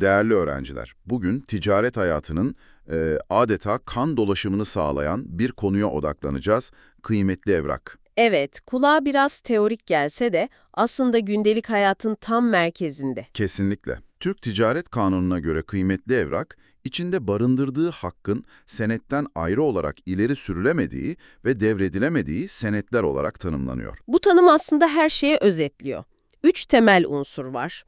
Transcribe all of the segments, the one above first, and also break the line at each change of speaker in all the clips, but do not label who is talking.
Değerli öğrenciler, bugün ticaret hayatının e, adeta kan dolaşımını sağlayan bir konuya odaklanacağız. Kıymetli evrak.
Evet, kulağa biraz teorik gelse de aslında gündelik hayatın tam merkezinde.
Kesinlikle. Türk Ticaret Kanunu'na göre kıymetli evrak, içinde barındırdığı hakkın senetten ayrı olarak ileri sürülemediği ve devredilemediği senetler olarak tanımlanıyor.
Bu tanım aslında her şeye özetliyor. Üç temel unsur var.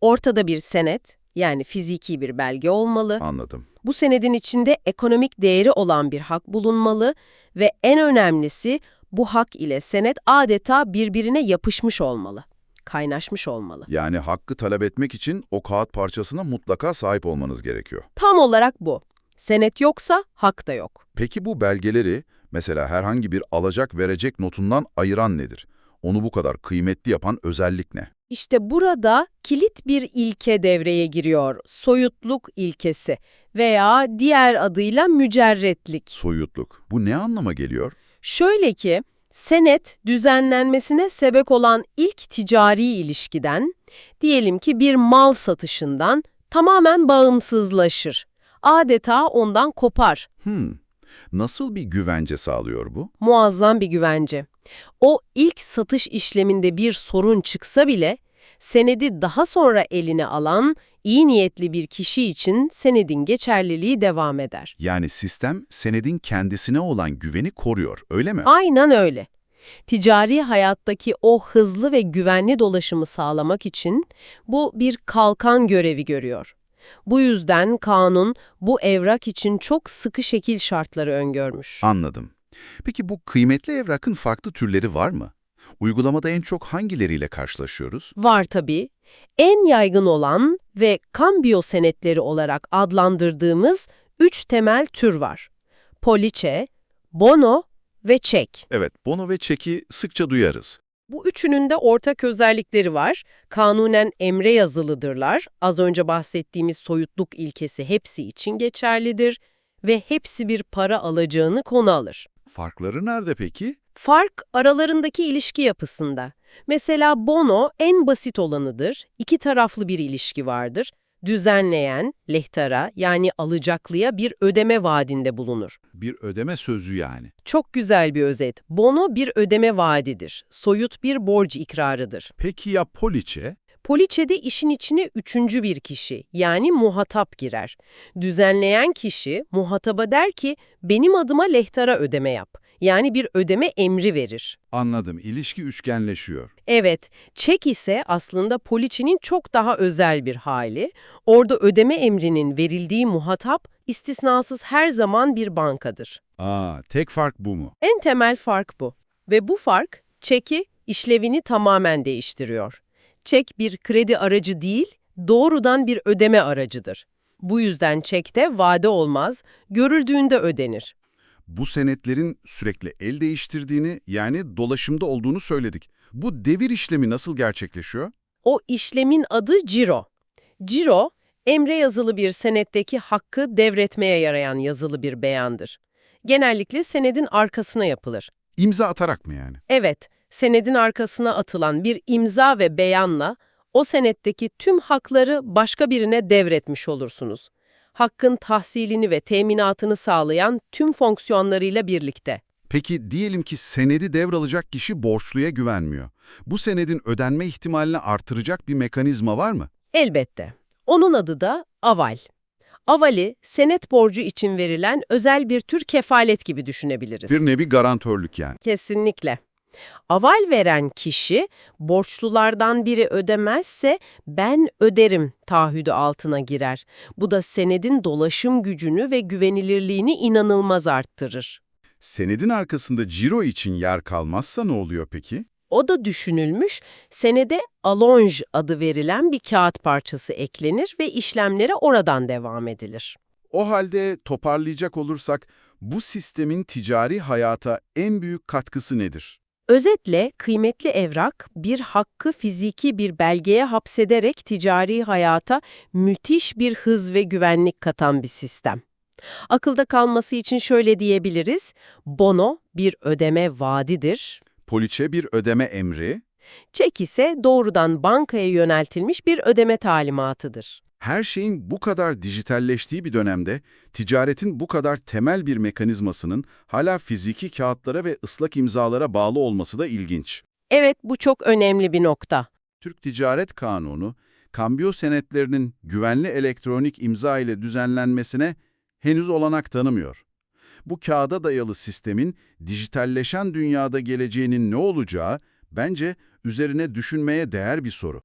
Ortada bir senet, yani fiziki bir belge olmalı.
Anladım.
Bu senedin içinde ekonomik değeri olan bir hak bulunmalı ve en önemlisi bu hak ile senet adeta birbirine yapışmış olmalı, kaynaşmış olmalı.
Yani hakkı talep etmek için o kağıt parçasına mutlaka sahip olmanız gerekiyor.
Tam olarak bu. Senet yoksa hak da yok.
Peki bu belgeleri mesela herhangi bir alacak verecek notundan ayıran nedir? Onu bu kadar kıymetli yapan özellik ne?
İşte burada kilit bir ilke devreye giriyor. Soyutluk ilkesi veya diğer adıyla mücerretlik.
Soyutluk. Bu ne anlama geliyor?
Şöyle ki, senet düzenlenmesine sebep olan ilk ticari ilişkiden, diyelim ki bir mal satışından tamamen bağımsızlaşır. Adeta ondan kopar.
Hmm. Nasıl bir güvence sağlıyor bu?
Muazzam bir güvence. O ilk satış işleminde bir sorun çıksa bile, senedi daha sonra eline alan iyi niyetli bir kişi için senedin geçerliliği devam eder.
Yani sistem senedin kendisine olan güveni koruyor, öyle mi?
Aynen öyle. Ticari hayattaki o hızlı ve güvenli dolaşımı sağlamak için bu bir kalkan görevi görüyor. Bu yüzden kanun bu evrak için çok sıkı şekil şartları öngörmüş.
Anladım. Peki bu kıymetli evrakın farklı türleri var mı? Uygulamada en çok hangileriyle karşılaşıyoruz?
Var tabii. En yaygın olan ve kambiyo senetleri olarak adlandırdığımız üç temel tür var. Poliçe, bono ve çek.
Evet, bono ve çeki sıkça duyarız.
Bu üçünün de ortak özellikleri var. Kanunen emre yazılıdırlar. Az önce bahsettiğimiz soyutluk ilkesi hepsi için geçerlidir ve hepsi bir para alacağını konu alır.
Farkları nerede peki?
Fark aralarındaki ilişki yapısında. Mesela bono en basit olanıdır. İki taraflı bir ilişki vardır. Düzenleyen, lehtara yani alacaklıya bir ödeme vaadinde bulunur.
Bir ödeme sözü yani.
Çok güzel bir özet. Bono bir ödeme vaadidir. Soyut bir borç ikrarıdır.
Peki ya poliçe?
Poliçede işin içine üçüncü bir kişi yani muhatap girer. Düzenleyen kişi muhataba der ki benim adıma lehtara ödeme yap. Yani bir ödeme emri verir.
Anladım, ilişki üçgenleşiyor.
Evet, çek ise aslında poliçenin çok daha özel bir hali. Orada ödeme emrinin verildiği muhatap istisnasız her zaman bir bankadır.
Aa, tek fark bu mu?
En temel fark bu. Ve bu fark çeki işlevini tamamen değiştiriyor. Çek bir kredi aracı değil, doğrudan bir ödeme aracıdır. Bu yüzden çekte vade olmaz, görüldüğünde ödenir.
Bu senetlerin sürekli el değiştirdiğini, yani dolaşımda olduğunu söyledik. Bu devir işlemi nasıl gerçekleşiyor?
O işlemin adı ciro. Ciro, emre yazılı bir senetteki hakkı devretmeye yarayan yazılı bir beyandır. Genellikle senedin arkasına yapılır.
İmza atarak mı yani?
Evet, senedin arkasına atılan bir imza ve beyanla o senetteki tüm hakları başka birine devretmiş olursunuz. Hakkın tahsilini ve teminatını sağlayan tüm fonksiyonlarıyla birlikte.
Peki diyelim ki senedi devralacak kişi borçluya güvenmiyor. Bu senedin ödenme ihtimalini artıracak bir mekanizma var mı?
Elbette. Onun adı da aval. Avali, senet borcu için verilen özel bir tür kefalet gibi düşünebiliriz.
Bir nevi garantörlük yani.
Kesinlikle. Aval veren kişi borçlulardan biri ödemezse ben öderim taahhüdü altına girer. Bu da senedin dolaşım gücünü ve güvenilirliğini inanılmaz arttırır.
Senedin arkasında ciro için yer kalmazsa ne oluyor peki?
O da düşünülmüş, senede alonj adı verilen bir kağıt parçası eklenir ve işlemlere oradan devam edilir.
O halde toparlayacak olursak bu sistemin ticari hayata en büyük katkısı nedir?
Özetle kıymetli evrak bir hakkı fiziki bir belgeye hapsederek ticari hayata müthiş bir hız ve güvenlik katan bir sistem. Akılda kalması için şöyle diyebiliriz, bono bir ödeme vaadidir,
Poliçe bir ödeme emri,
çek ise doğrudan bankaya yöneltilmiş bir ödeme talimatıdır.
Her şeyin bu kadar dijitalleştiği bir dönemde ticaretin bu kadar temel bir mekanizmasının hala fiziki kağıtlara ve ıslak imzalara bağlı olması da ilginç.
Evet, bu çok önemli bir nokta.
Türk Ticaret Kanunu, kambiyo senetlerinin güvenli elektronik imza ile düzenlenmesine henüz olanak tanımıyor. Bu kağıda dayalı sistemin dijitalleşen dünyada geleceğinin ne olacağı bence üzerine düşünmeye değer bir soru.